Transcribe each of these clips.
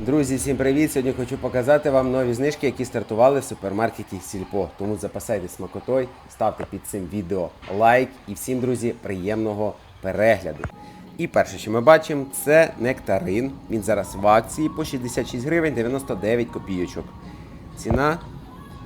Друзі, всім привіт! Сьогодні хочу показати вам нові знижки, які стартували в супермаркеті Сільпо. Тому запасайтесь смакотою, ставте під цим відео лайк і всім, друзі, приємного перегляду. І перше, що ми бачимо, це нектарин. Він зараз в акції по 66 гривень 99 копійочок. Ціна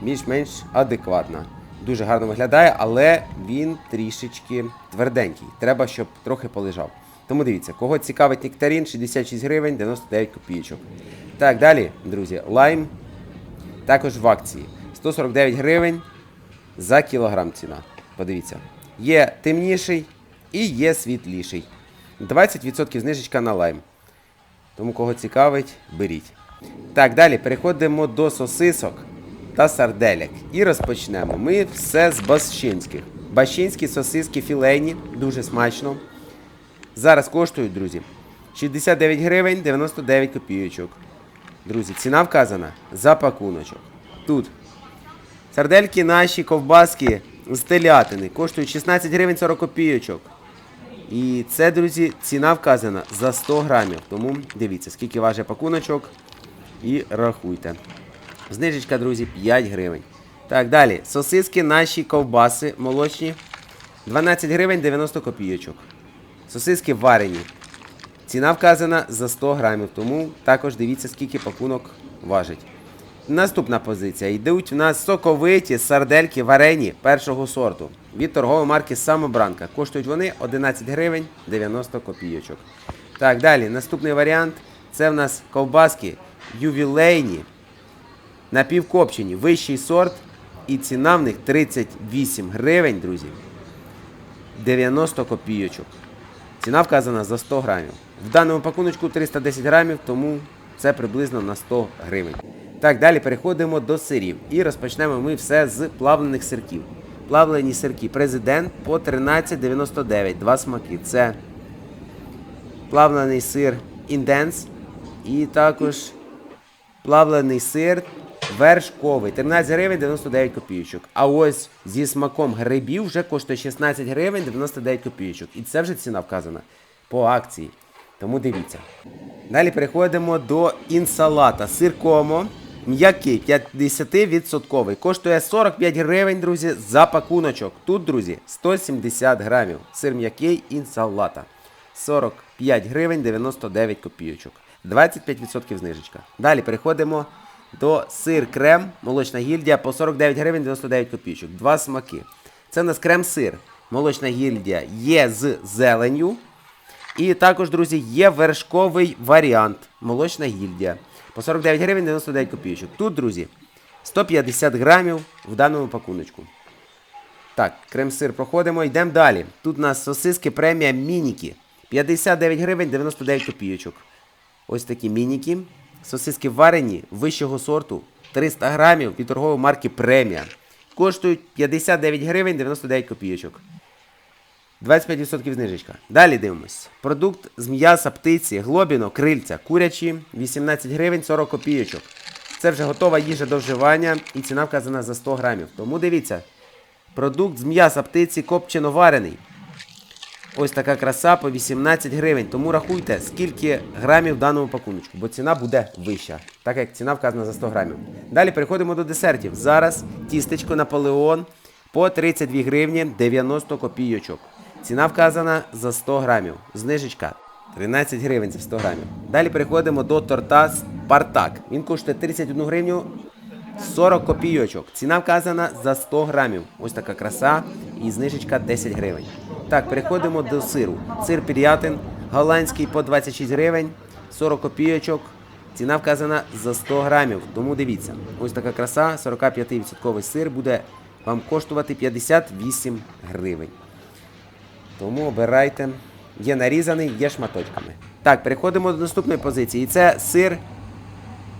більш-менш адекватна. Дуже гарно виглядає, але він трішечки тверденький. Треба, щоб трохи полежав. Тому дивіться, кого цікавить нектарин, 66 гривень 99 копійочок. Так, далі, друзі, лайм також в акції. 149 гривень за кілограм ціна. Подивіться. Є темніший і є світліший. 20% знижечка на лайм. Тому кого цікавить, беріть. Так, далі переходимо до сосисок та сарделек. І розпочнемо. Ми все з бащинських. Бащинські сосиски філейні, дуже смачно. Зараз коштують, друзі, 69 гривень 99 копійочок. Друзі, ціна вказана за пакуночок. Тут сардельки наші ковбаски з телятини коштують 16 гривень 40 копійочок. І це, друзі, ціна вказана за 100 грамів. Тому дивіться, скільки важить пакуночок і рахуйте. Знижечка, друзі, 5 гривень. Так, далі. Сосиски наші ковбаси молочні. 12 гривень 90 копійочок. Сосиски варені. Ціна вказана за 100 грамів, тому також дивіться, скільки пакунок важить. Наступна позиція. Йдуть в нас соковиті сардельки варені першого сорту від торгової марки Самобранка. Коштують вони 11 гривень 90 копійочок. Так, далі. Наступний варіант це в нас ковбаски ювілейні, напівкопчені, вищий сорт. І ціна в них 38 гривень, друзі. 90 копійочок. Ціна вказана за 100 грамів. В даному пакуночку 310 грамів, тому це приблизно на 100 гривень. Так, далі переходимо до сирів. І розпочнемо ми все з плавлених сирків. Плавлені сирки президент по 13,99. Два смаки. Це плавлений сир інденс і також плавлений сир вершковий. 13 гривень 99 копійочок. А ось зі смаком грибів вже коштує 16 гривень 99 копійочок. І це вже ціна вказана по акції. Тому дивіться. Далі переходимо до інсалата. Сир комо. М'який 50%. Коштує 45 гривень, друзі, за пакуночок. Тут, друзі, 170 грамів. Сир м'який інсалата. 45 гривень 99 копійочок. 25% знижечка. Далі переходимо до сир крем, молочна гільдія по 49 гривень 99 копійочок. Два смаки. Це у нас крем-сир. Молочна гільдія є з зеленю. І також, друзі, є вершковий варіант. Молочна гільдія. По 49 гривень 99 копійочок. Тут, друзі, 150 грамів в даному пакуночку. Так, крем-сир проходимо, йдемо далі. Тут у нас сосиски премія мініки. 59 гривень 99 копійочок. Ось такі мініки. Сосиски варені вищого сорту 300 грамів від торгової марки премія. Коштують 59 гривень 99 копійочок. 25% знижечка. Далі дивимось. Продукт з м'яса птиці, глобіно, крильця, курячі 18 гривень 40 копійочок. Це вже готова їжа до вживання і ціна вказана за 100 грамів. Тому дивіться. Продукт з м'яса птиці копчено варений. Ось така краса по 18 гривень. Тому рахуйте, скільки грамів в даному пакуночку, бо ціна буде вища, так як ціна вказана за 100 грамів. Далі переходимо до десертів. Зараз тістечко Наполеон по 32 гривні 90 копійочок. Ціна вказана за 100 грамів. Знижечка 13 гривень за 100 грамів. Далі переходимо до торта Спартак. Він коштує 31 гривню 40 копійочок. Ціна вказана за 100 грамів. Ось така краса і знижечка 10 гривень. Так, переходимо до сиру. Сир пір'ятин, голландський по 26 гривень, 40 копійочок. Ціна вказана за 100 грамів. Тому дивіться, ось така краса, 45% сир буде вам коштувати 58 гривень. Тому обирайте. Є нарізаний, є шматочками. Так, переходимо до наступної позиції. Це сир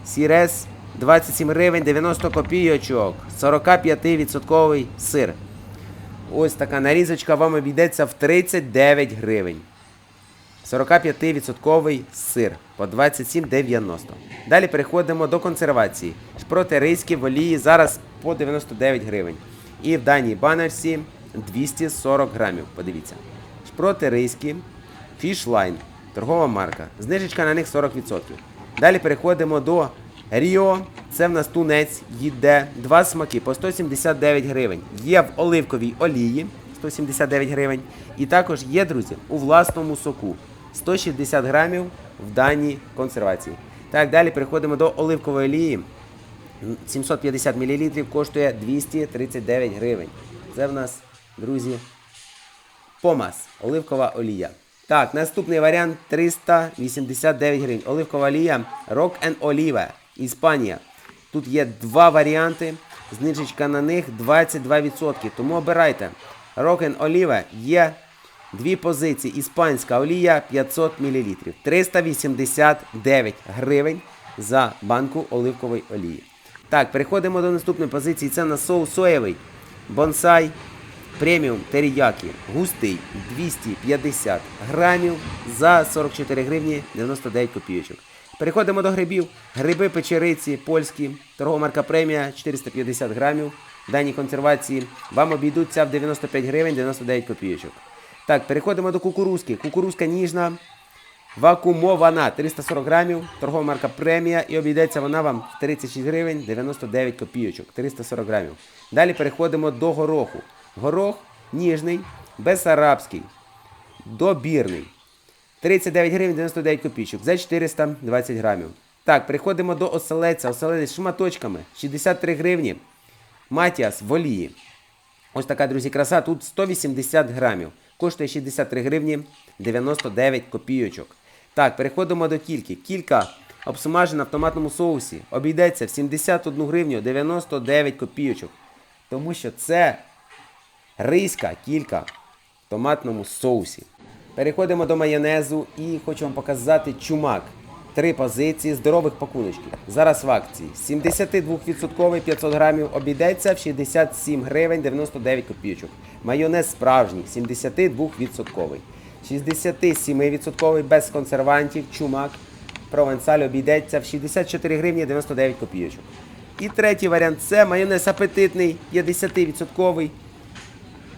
Сірес 27 гривень 90 копійочок. 45% сир. Ось така нарізочка вам обійдеться в 39 гривень. 45% сир по 27,90. Далі переходимо до консервації. Шпроти ризькі в олії зараз по 99 гривень. І в даній банерсі 240 грамів. Подивіться. Шпроти ризькі, фішлайн, торгова марка. Знижечка на них 40%. Далі переходимо до Ріо. Це в нас тунець їде. Два смаки по 179 гривень. Є в оливковій олії 179 гривень. І також є, друзі, у власному соку 160 грамів в даній консервації. Так, далі переходимо до оливкової олії. 750 мл коштує 239 гривень. Це в нас, друзі, Помас, оливкова олія. Так, наступний варіант 389 гривень. Оливкова олія Rock and Olive, Іспанія. Тут є два варіанти. Знижечка на них 22%. Тому обирайте. And Olive є дві позиції. Іспанська олія 500 мл. 389 гривень за банку оливкової олії. Так, переходимо до наступної позиції. Це на соус соєвий. Бонсай преміум теріякі. Густий 250 грамів за 44 гривні 99 копійочок. Переходимо до грибів. Гриби печериці польські. Торгова марка премія 450 грамів. Дані консервації вам обійдуться в 95 гривень 99 копійочок. Так, переходимо до кукурузки. Кукурузка ніжна. Вакуумована 340 грамів, торгова марка премія і обійдеться вона вам в 36 гривень 99 копійочок, 340 грамів. Далі переходимо до гороху. Горох ніжний, безарабський, добірний. 39 гривень 99 копійочок за 420 грамів. Так, переходимо до оселедця. Оселедець з шматочками 63 гривні. Матіас в олії. Ось така, друзі, краса. Тут 180 грамів. Коштує 63 гривні 99 копійочок. Так, переходимо до кільки. Кілька обсмажена в томатному соусі. Обійдеться в 71 гривню 99 копійочок. Тому що це ризька кілька в томатному соусі. Переходимо до майонезу і хочу вам показати чумак. Три позиції здорових пакуночків. Зараз в акції. 72% 500 грамів обійдеться в 67 гривень 99 копійочок. Майонез справжній, 72%. 67% без консервантів, чумак. Провансаль обійдеться в 64 гривні 99 копійочок. І третій варіант це майонез апетитний, 50%.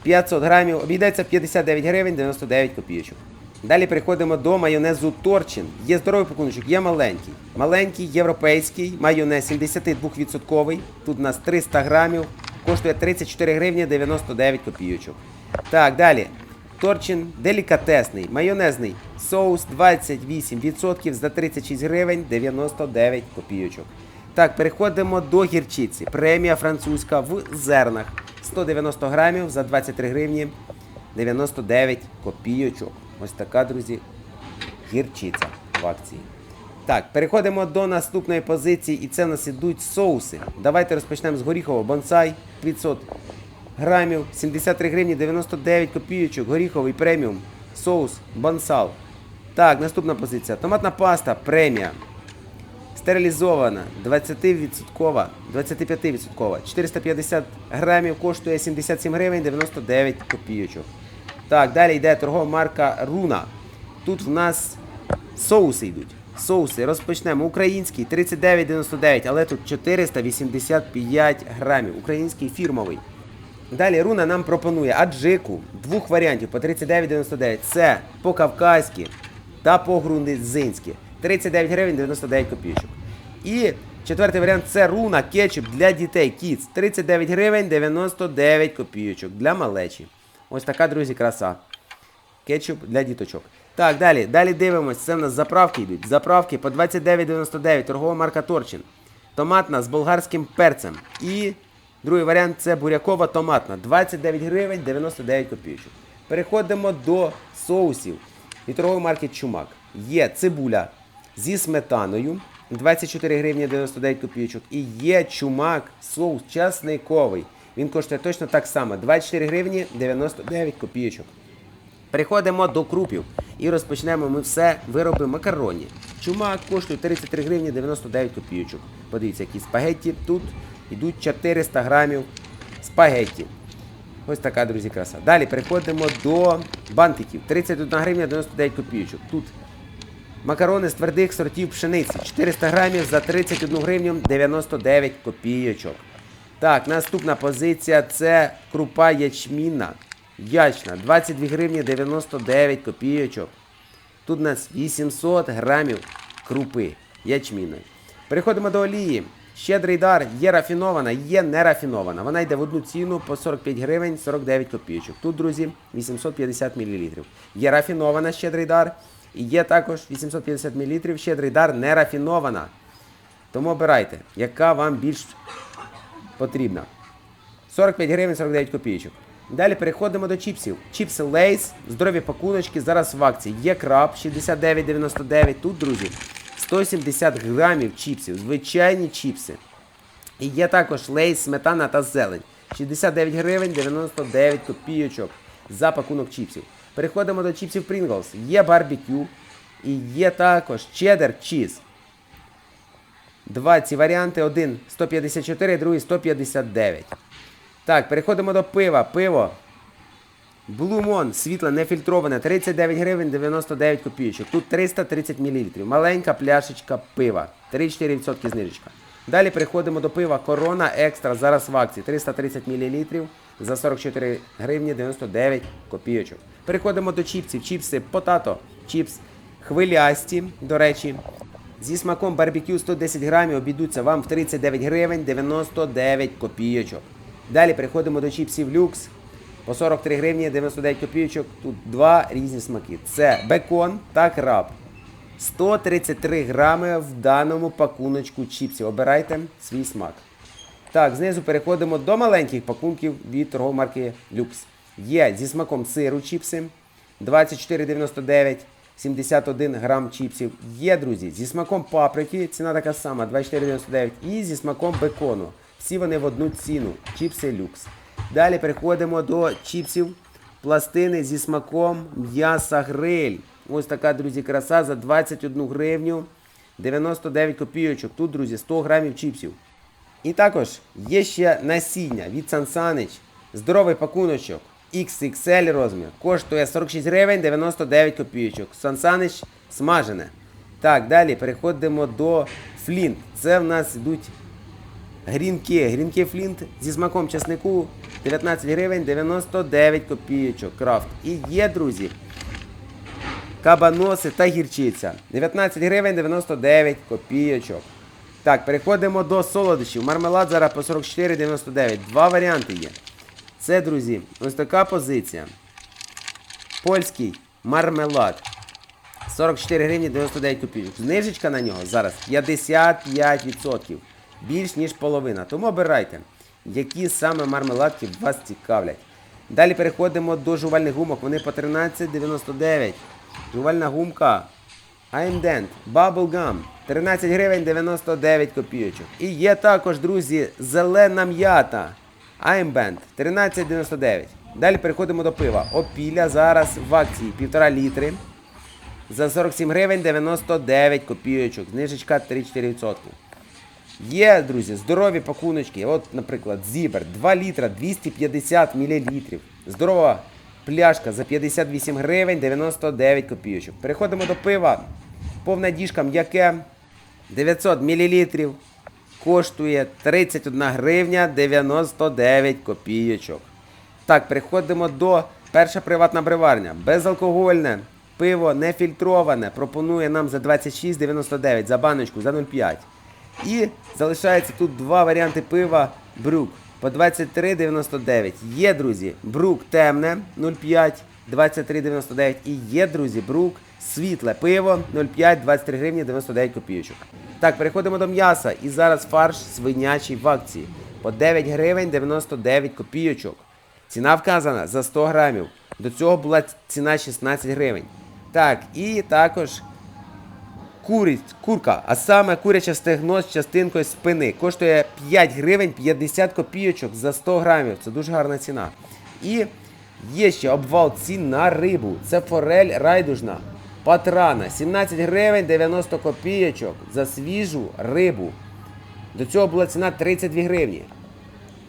500 грамів, обійдеться 59 гривень 99 копійочок. Далі переходимо до майонезу Торчин. Є здоровий пакуночок, є маленький. Маленький європейський майонез 72%. Тут у нас 300 грамів, коштує 34 гривні 99 копійочок. Так, далі. Торчин делікатесний, майонезний соус 28% за 36 гривень 99 копійочок. Так, переходимо до гірчиці. Премія французька в зернах. 190 грамів за 23 гривні 99 копійочок. Ось така, друзі, гірчиця в акції. Так, переходимо до наступної позиції, і це в нас ідуть соуси. Давайте розпочнемо з горіхового бонсай 500 грамів, 73 гривні 99 копійочок, горіховий преміум, соус, бонсал. Так, наступна позиція. Томатна паста премія. Стерилізована 20%, 25%, 450 грамів коштує 77 гривень 99 копійочок. Так, далі йде торгова марка Руна. Тут в нас соуси йдуть. Соуси розпочнемо. Український 39,99, але тут 485 грамів. Український фірмовий. Далі Руна нам пропонує аджику двох варіантів по 39,99. Це по-кавказьки та по-грузинськи. 39 гривень 99 копійочок. І четвертий варіант це руна кетчуп для дітей Kids. 39 гривень 99 копійочок для малечі. Ось така, друзі, краса. Кетчуп для діточок. Так, далі. Далі дивимось. Це в нас заправки йдуть. Заправки по 29,99. Торгова марка Торчин. Томатна з болгарським перцем. І другий варіант це бурякова томатна. 29 гривень 99 копійочок. Переходимо до соусів. Від торгової марки Чумак. Є цибуля зі сметаною. 24 гривні 99 копійочок. І є чумак, соус часниковий. Він коштує точно так само. 24 гривні 99 копійочок. Переходимо до крупів і розпочнемо ми все вироби макароні. Чумак коштує 33 гривні 99 копійочок. Подивіться, які спагетті. Тут йдуть 400 грамів спагетті. Ось така, друзі, краса. Далі переходимо до бантиків. 31 гривня 99 копійочок. Тут макарони з твердих сортів пшениці. 400 грамів за 31 гривню 99 копійочок. Так, наступна позиція це крупа ячмінна. Ячна. 22 гривні 99 копійочок. Тут у нас 800 грамів крупи. ячмінної. Переходимо до олії. Щедрий дар є рафінована, є нерафінована. Вона йде в одну ціну по 45 гривень 49 копійочок. Тут, друзі, 850 мл. Є рафінована щедрий дар. І є також 850 мл щедрий дар нерафінована. Тому обирайте, яка вам більш потрібна. 45 гривень 49 копійочок. Далі переходимо до чіпсів. Чіпси Лейс, здорові пакуночки, зараз в акції. Є краб 69,99. Тут, друзі, 170 грамів чіпсів, звичайні чіпси. І є також лейс, сметана та зелень. 69 гривень 99 копійочок за пакунок чіпсів. Переходимо до чіпсів Pringles. Є барбекю і є також чеддер чіз. Два ці варіанти. Один 154, другий 159. Так, переходимо до пива. Пиво. Blue Moon, світле, нефільтроване, 39 гривень 99 копійочок. Тут 330 мл. Маленька пляшечка пива. 3-4% знижечка. Далі переходимо до пива Корона Екстра. Зараз в акції 330 мл за 44 гривні 99 копійочок. Переходимо до чіпсів. Чіпси Потато. Чіпс хвилясті, до речі. Зі смаком барбекю 110 грамів обійдуться вам в 39 гривень 99 копійочок. Далі переходимо до чіпсів люкс. По 43 гривні 99 копійочок. Тут два різні смаки. Це бекон та краб. 133 грами в даному пакуночку чіпсів. Обирайте свій смак. Так, знизу переходимо до маленьких пакунків від торгової марки Lux. Є зі смаком сиру чіпси 24,99, 71 грам чіпсів. Є, друзі, зі смаком паприки, ціна така сама, 24,99. І зі смаком бекону. Всі вони в одну ціну. Чіпси Lux. Далі переходимо до чіпсів пластини зі смаком м'яса гриль. Ось така, друзі, краса за 21 гривню 99 копійочок. Тут, друзі, 100 грамів чіпсів. І також є ще насіння від Сансанич. Здоровий пакуночок XXL розмір. Коштує 46 гривень 99 копійочок. Сансанич смажене. Так, далі переходимо до флінт. Це в нас йдуть грінки. Грінки флінт зі смаком чеснику 19 гривень 99 копійочок. Крафт. І є, друзі, кабаноси та гірчиця. 19 гривень 99 копійочок. Так, переходимо до солодощів. Мармелад зараз по 44,99. Два варіанти є. Це, друзі, ось така позиція. Польський мармелад. 44 гривні 99 копійок. Знижечка на нього зараз 55%. Більш ніж половина. Тому обирайте, які саме мармеладки вас цікавлять. Далі переходимо до жувальних гумок. Вони по 13,99. Жувальна гумка I'm Dent, Bubble Gum, 13 гривень 99 копійочок. І є також, друзі, зелена м'ята. I'm Band, 13,99. Далі переходимо до пива. Опіля зараз в акції 1,5 літри. За 47 гривень 99 копійочок. Знижечка 3-4%. Є, друзі, здорові пакуночки. От, наприклад, Зібер 2 літра 250 мл. Здорова пляшка за 58 гривень 99 копійочок. Переходимо до пива. Повна діжка м'яке 900 мл. Коштує 31 гривня 99 копійочок. Так, переходимо до перша приватна бриварня. Безалкогольне пиво нефільтроване. Пропонує нам за 26,99 за баночку за 0,5. І залишається тут два варіанти пива Брук по 23,99. Є, друзі, Брук темне 0,5, 23,99. І є, друзі, Брук світле пиво 0,5, 23 гривні 99 копійочок. Так, переходимо до м'яса. І зараз фарш свинячий в акції по 9 гривень 99 копійочок. Ціна вказана за 100 грамів. До цього була ціна 16 гривень. Так, і також куриць, курка, а саме куряче стегно з частинкою спини. Коштує 5 гривень 50 копійочок за 100 грамів. Це дуже гарна ціна. І є ще обвал цін на рибу. Це форель райдужна. Патрана 17 гривень 90 копійочок за свіжу рибу. До цього була ціна 32 гривні.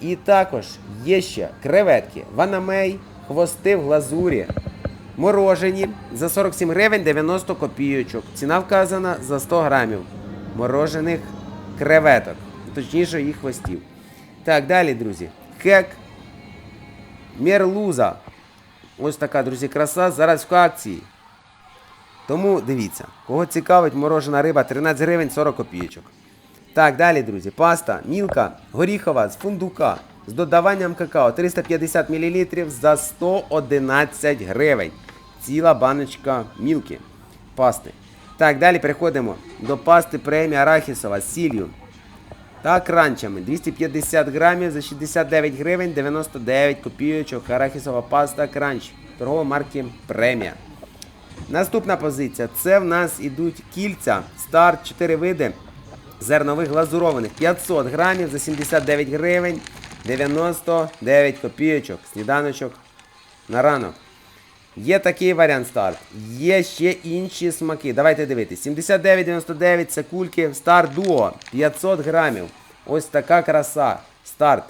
І також є ще креветки, ванамей, хвости в глазурі. Морожені за 47 гривень 90 копійочок. Ціна вказана за 100 грамів морожених креветок. Точніше, їх хвостів. Так, далі, друзі. Хек. Мерлуза. Ось така, друзі, краса. Зараз в акції. Тому дивіться, кого цікавить морожена риба 13 гривень 40 копійочок. Так, далі, друзі, паста мілка горіхова з фундука з додаванням какао 350 мл за 111 гривень. Ціла баночка мілки пасти. Так, далі переходимо до пасти премія арахісова з сіллю та кранчами 250 грамів за 69 гривень 99 копійочок. Арахісова паста кранч торгова марки премія. Наступна позиція. Це в нас ідуть кільця. Старт 4 види зернових глазурованих. 500 грамів за 79 гривень 99 копійочок. Сніданочок на ранок. Є такий варіант старт. Є ще інші смаки. Давайте дивитись. 79,99 це кульки старт дуо 500 грамів. Ось така краса. Старт.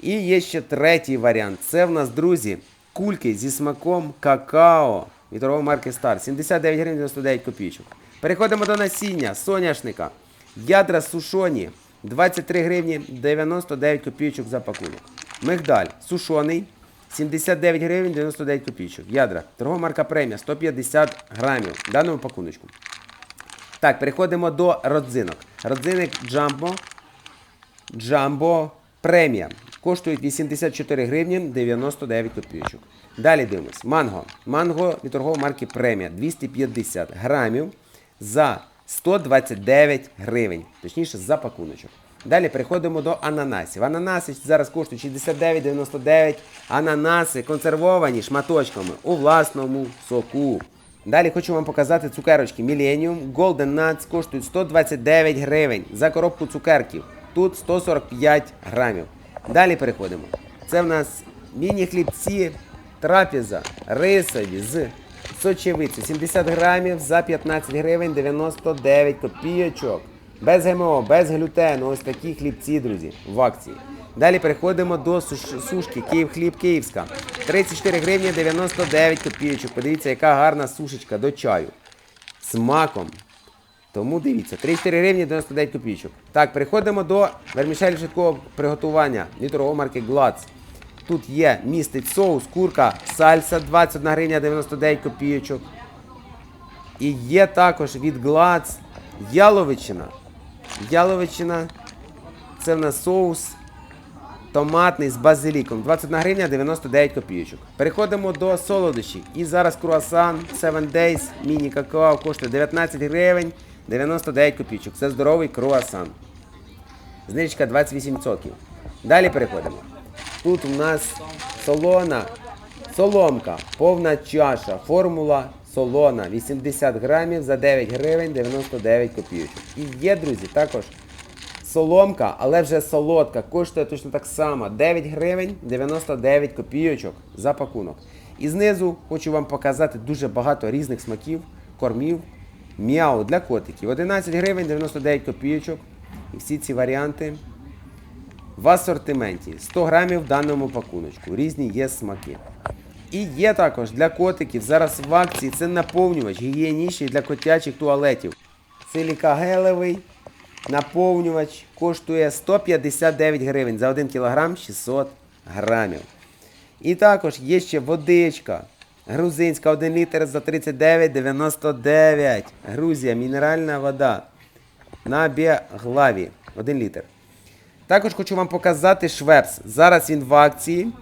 І є ще третій варіант. Це в нас, друзі, кульки зі смаком какао від торгової марки Star. 79 гривень 99 копійочок. Переходимо до насіння соняшника. Ядра сушоні 23 гривні 99 копійочок за пакунок. Мигдаль сушоний 79 гривень 99 копійочок. Ядра. Торгова марка премія 150 грамів в даному пакуночку. Так, переходимо до родзинок. Родзинок Джамбо Джамбо премія. Коштують 84 гривні 99 копійочок. Далі дивимось. Манго. Манго від торгової марки премія 250 грамів за 129 гривень. Точніше, за пакуночок. Далі переходимо до ананасів. Ананаси зараз коштують 69,99. Ананаси консервовані шматочками у власному соку. Далі хочу вам показати цукерочки Millennium Golden Nuts коштують 129 гривень за коробку цукерків. Тут 145 грамів. Далі переходимо. Це в нас міні-хлібці трапеза рисові з сочевиці 70 грамів за 15 гривень 99 копійочок. Без ГМО, без глютену. Ось такі хлібці, друзі, в акції. Далі переходимо до сушки Київ хліб Київська. 34 гривні 99 копійочок. Подивіться, яка гарна сушечка до чаю. З маком. Тому дивіться, 34 гривні 99 копійочок. Так, переходимо до вермішелі швидкого приготування від марки Glads. Тут є містить соус, курка, сальса 21 гривня 99 копійочок. І є також від Glads яловичина. Яловичина це в нас соус томатний з базиліком. 21 гривня 99 копійочок. Переходимо до солодощів. І зараз круасан 7 Days міні какао коштує 19 гривень 99 копійочок. Це здоровий круасан. Знижка 28%. Далі переходимо. Тут у нас солона, соломка, повна чаша, формула солона 80 грамів за 9 гривень 99 копійочок. І є, друзі, також соломка, але вже солодка, коштує точно так само 9 гривень 99 копійочок за пакунок. І знизу хочу вам показати дуже багато різних смаків, кормів, м'яу для котиків. 11 гривень 99 копійочок. І всі ці варіанти в асортименті 100 грамів в даному пакуночку. Різні є смаки. І є також для котиків зараз в акції це наповнювач гігієнічний для котячих туалетів. Силікагелевий наповнювач коштує 159 гривень за 1 кг 600 грамів. І також є ще водичка. Грузинська 1 літр за 39,99. Грузія, мінеральна вода. На біглаві 1 літр. Також хочу вам показати швепс. Зараз він в акції.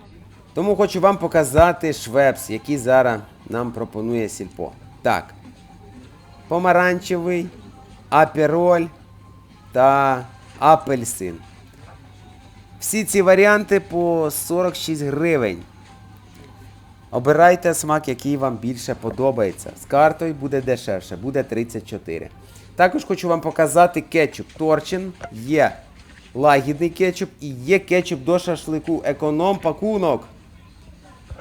Тому хочу вам показати швепс, який зараз нам пропонує сільпо. Так. Помаранчевий, апероль та апельсин. Всі ці варіанти по 46 гривень. Обирайте смак, який вам більше подобається. З картою буде дешевше, буде 34. Також хочу вам показати кетчуп Торчин. Є лагідний кетчуп і є кетчуп до шашлику. Економ пакунок.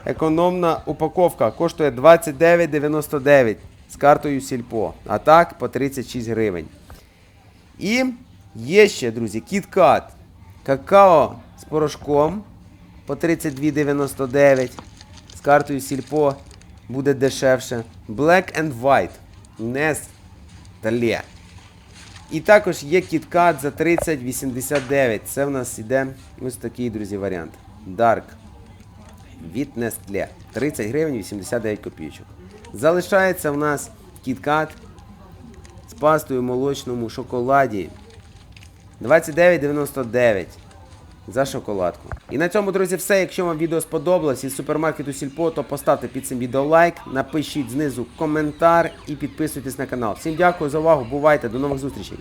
Економна упаковка коштує 29,99 з картою Сільпо. А так по 36 гривень. І є ще, друзі, кіткат. Какао з порошком по 32,99. З картою Сільпо буде дешевше. Black and White. Нес Талє. І також є кіткат за 30,89. Це в нас іде ось такий, друзі, варіант. Dark. Від Nestle. 30 гривень 89 копійочок. Залишається в нас кіткат з пастою в молочному шоколаді. 29,99 за шоколадку. І на цьому, друзі, все. Якщо вам відео сподобалось із супермаркету Сільпо, то поставте під цим відео лайк, напишіть знизу коментар і підписуйтесь на канал. Всім дякую за увагу, бувайте, до нових зустрічей!